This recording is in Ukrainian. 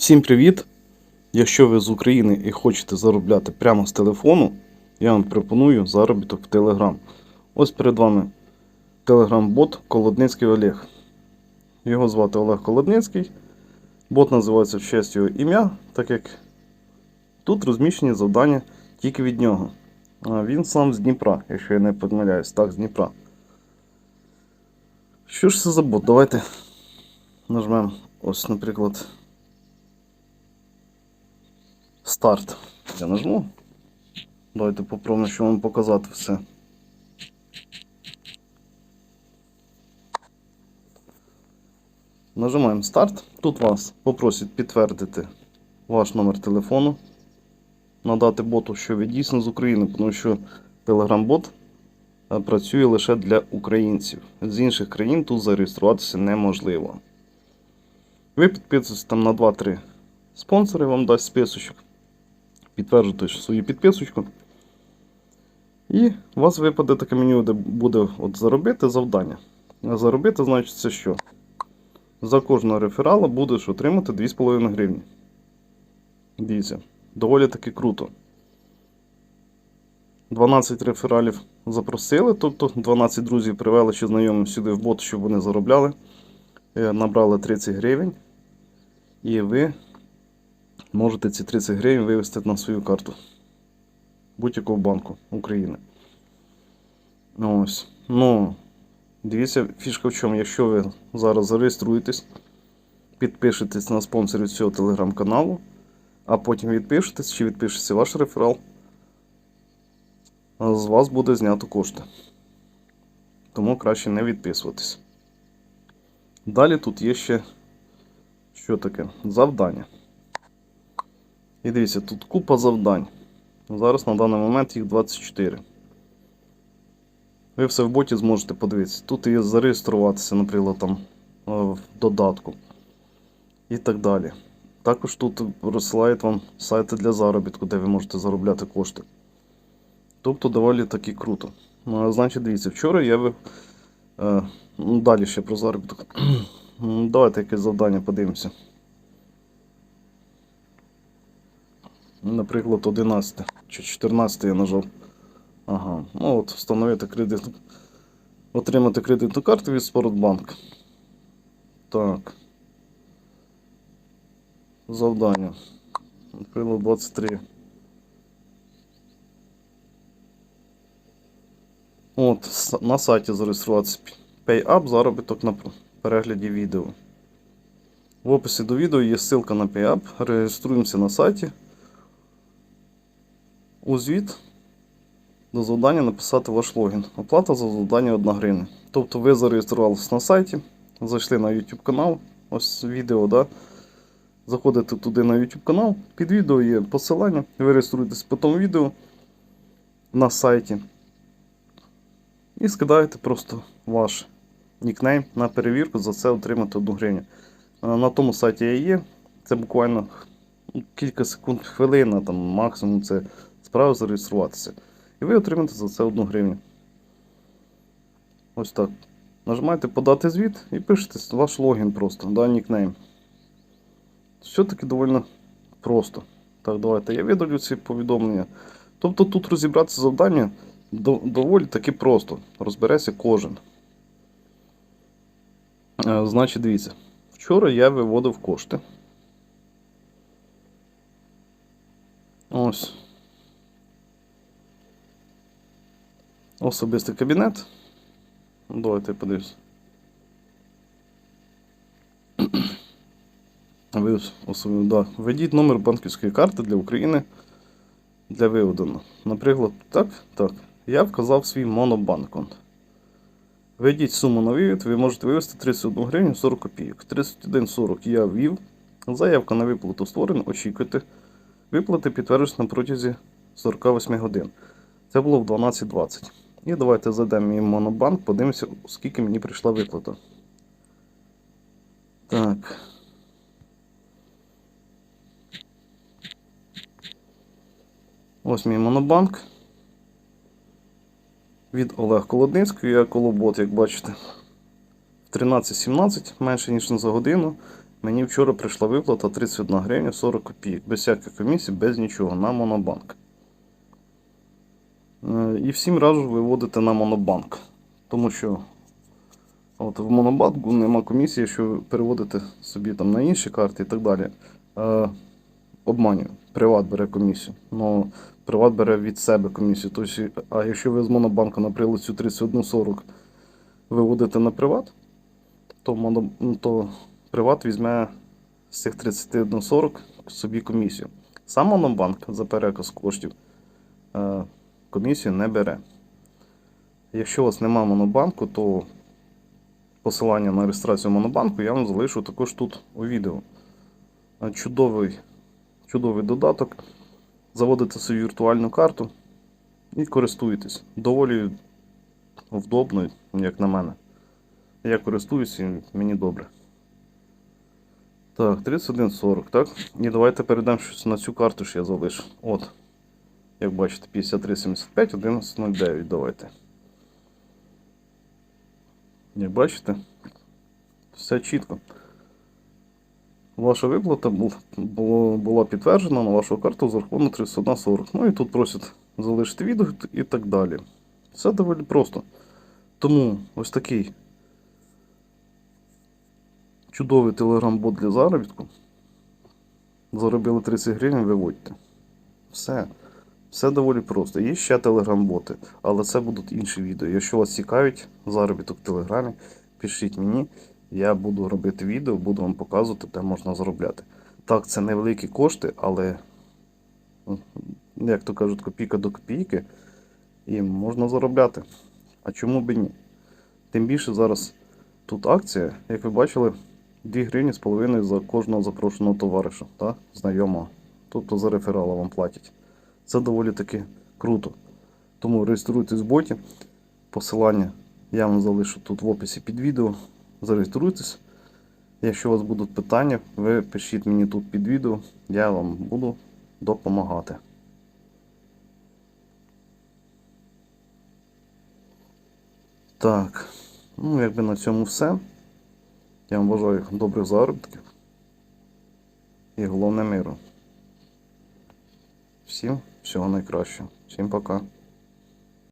Всім привіт! Якщо ви з України і хочете заробляти прямо з телефону, я вам пропоную заробіток в Telegram. Ось перед вами Telegram-бот Колодницький Олег. Його звати Олег Колодницький. Бот називається в честь його ім'я, так як тут розміщені завдання тільки від нього. А він сам з Дніпра, якщо я не помиляюсь, так, з Дніпра. Що ж це за бот? Давайте нажмемо ось, наприклад. Старт. Я нажму. Давайте попробуємо, що вам показати все. Нажимаємо старт. Тут вас попросять підтвердити ваш номер телефону. Надати боту, що ви дійсно з України, тому що Telegram-бот е, працює лише для українців. З інших країн тут зареєструватися неможливо. Ви підписуєтесь там на 2-3 спонсори, вам дасть списочок підтверджуєте свою підписочку. І у вас випаде таке меню, де буде от заробити завдання. А заробити, значить, це що? За кожного реферала будеш отримати 2,5 гривні. Дивіться, доволі таки круто. 12 рефералів запросили, тобто 12 друзів привели чи знайомих сюди в бот, щоб вони заробляли. Е, Набрали 30 гривень. І ви можете ці 30 гривень вивести на свою карту будь-якого банку України. Ось. Ну, дивіться, фішка в чому, якщо ви зараз зареєструєтесь, підпишетесь на спонсорів цього телеграм-каналу, а потім відпишетесь чи відпишеться ваш реферал, з вас буде знято кошти. Тому краще не відписуватись. Далі тут є ще що таке? Завдання. І дивіться, тут купа завдань. Зараз на даний момент їх 24. Ви все в боті зможете подивитися. Тут є зареєструватися, наприклад, там е, в додатку. І так далі. Також тут розсилають вам сайти для заробітку, де ви можете заробляти кошти. Тобто доволі таки круто. Ну, значить, дивіться, вчора я ви. Е, ну, далі ще про заробіток. Давайте якесь завдання подивимося. Наприклад, 11 чи 14 я нажав. Ага. Ну от, встановити кредит. Отримати кредитну карту від Спортбанк. Так. Завдання. Наприклад, 23. От, на сайті зареєструватися PayUp, заробіток на перегляді відео. В описі до відео є ссылка на PayUp. Реєструємося на сайті. У звіт до завдання написати ваш логін. Оплата за завдання 1 гривня. Тобто ви зареєструвалися на сайті, зайшли на YouTube канал, ось відео, да? заходите туди на YouTube канал, під відео є посилання, ви реєструєтесь по тому відео на сайті і скидаєте просто ваш нікнейм на перевірку, за це отримати 1 гривню. На тому сайті я є, це буквально кілька секунд, хвилина, там максимум це справа зареєструватися. І ви отримаєте за це 1 гривню. Ось так. Нажимаєте подати звіт і пишете ваш логін просто, да, нікнейм. Все-таки доволі просто. Так, давайте я видалю ці повідомлення. Тобто тут розібратися завдання доволі таки просто. Розбереться кожен. Е, Значить, дивіться. Вчора я виводив кошти. Ось. Особистий кабінет. Давайте. Ви да. Введіть номер банківської карти для України для виводу. Наприклад, так, так. Я вказав свій монобанконт. Введіть суму на вивід, ви можете вивести 31 гривню 40 копійок. 31,40 я ввів. Заявка на виплату створена. Очікуйте. Виплати підтверджуються на протязі 48 годин. Це було в 12.20. І давайте зайдемо мій монобанк, подивимося, скільки мені прийшла виплата. Так. Ось мій монобанк. Від Олег Колодницький, я колобот, як бачите. В 13.17, менше ніж за годину. Мені вчора прийшла виплата 31 гривня 40 копійок, без всяких комісій, без нічого, на монобанк. Е, І всім раджу виводити на монобанк. Тому що от в монобанку нема комісії, що ви переводите собі там на інші карти і так далі. Е, обманюю. Приват бере комісію. Ну, Приват бере від себе комісію. Тобто, а якщо ви з монобанку, наприклад, цю 31,40 виводите на приват, то, моно, ну, то приват візьме з цих 31,40 собі комісію. Сам монобанк за переказ коштів е, комісію не бере. Якщо у вас немає монобанку, то посилання на реєстрацію монобанку я вам залишу також тут у відео. Чудовий, чудовий додаток. Заводите собі віртуальну карту і користуєтесь. Доволі вдобно, як на мене. Я користуюся і мені добре. Так, 31,40, так? І давайте перейдемо щось на цю карту, що я залишу. От. Як бачите, 53,75, 11,09. Давайте. Як бачите, все чітко. Ваша виплата була підтверджена на вашу карту з рахунку 31,40. Ну і тут просять залишити відео і так далі. Все доволі просто. Тому ось такий чудовий телеграм-бот для заробітку. Заробили 30 гривень, виводьте. Все. Все доволі просто. Є ще телеграм-боти, але це будуть інші відео. Якщо вас цікавить заробіток в Телеграмі, пишіть мені. Я буду робити відео, буду вам показувати, де можна заробляти. Так, це невеликі кошти, але, як то кажуть, копійка до копійки, і можна заробляти. А чому б і ні? Тим більше зараз тут акція, як ви бачили, 2 гривні з половиною за кожного запрошеного товариша, та? знайомого. Тобто за реферала вам платять. Це доволі таки круто. Тому реєструйтесь в боті. Посилання я вам залишу тут в описі під відео. Зареєструйтесь. Якщо у вас будуть питання, ви пишіть мені тут під відео, я вам буду допомагати. Так, ну якби на цьому все. Я вам бажаю добрих заробітків і головне миру. Всім всього найкращого. Всім пока.